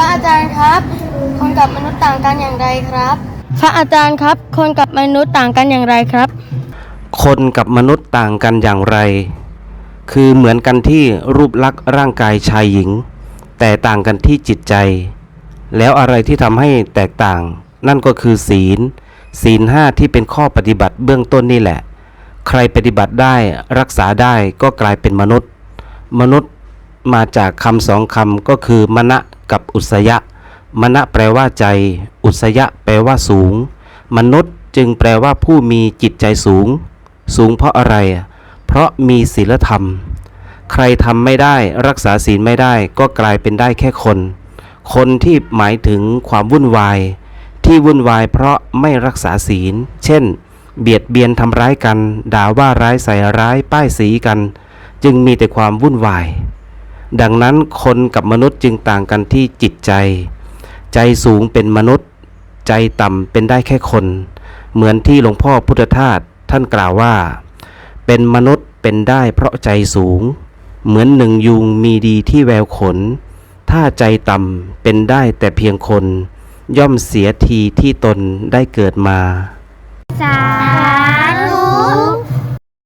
ระอาจารย์ครับ คนกับมนุษย์ต่างกันอย่างไรครับ พระอาจารย์ครับ คนกับมนุษย์ต่างกันอย่างไรครับ คนกับมนุษย์ต่างกันอย่างไร คือเหมือนกันที่รูปลักษณ์ร่างกายชายหญิง แต่ต่างกันที่จิตใจ แล้วอะไรที่ทำให้แตกต่าง นั่นก็คือศีล ศีลห้าที่เป็นข้อปฏิบัติเบื้องต้นนี่แหละ ใครปฏิบัติได้รักษาได้ก็กลายเป็นมนุษย์ มนุษย์มาจากคำสองคำก็คือมณะ กับอุสยะ มณะแปลว่าใจ อุสยะแปลว่าสูง มนุษย์จึงแปลว่าผู้มีจิตใจสูง สูงเพราะอะไร เพราะมีศีลธรรม ใครทำไม่ได้รักษาศีลไม่ได้ก็กลายเป็นได้แค่คน คนที่หมายถึงความวุ่นวาย ที่วุ่นวายเพราะไม่รักษาศีล เช่น เบียดเบียนทำร้ายกัน ด่าว่าร้ายใส่ร้ายป้ายสีกัน จึงมีแต่ความวุ่นวาย ดังนั้นคนกับมนุษย์จึงต่างกันที่จิตใจ ใจสูงเป็นมนุษย์ ใจต่ำเป็นได้แค่คน เหมือนที่หลวงพ่อพุทธทาสท่านกล่าวว่า เป็นมนุษย์เป็นได้เพราะใจสูง เหมือนหนึ่งยุงมีดีที่แววขน ถ้าใจต่ำเป็นได้แต่เพียงคน ย่อมเสียทีที่ตนได้เกิดมา สา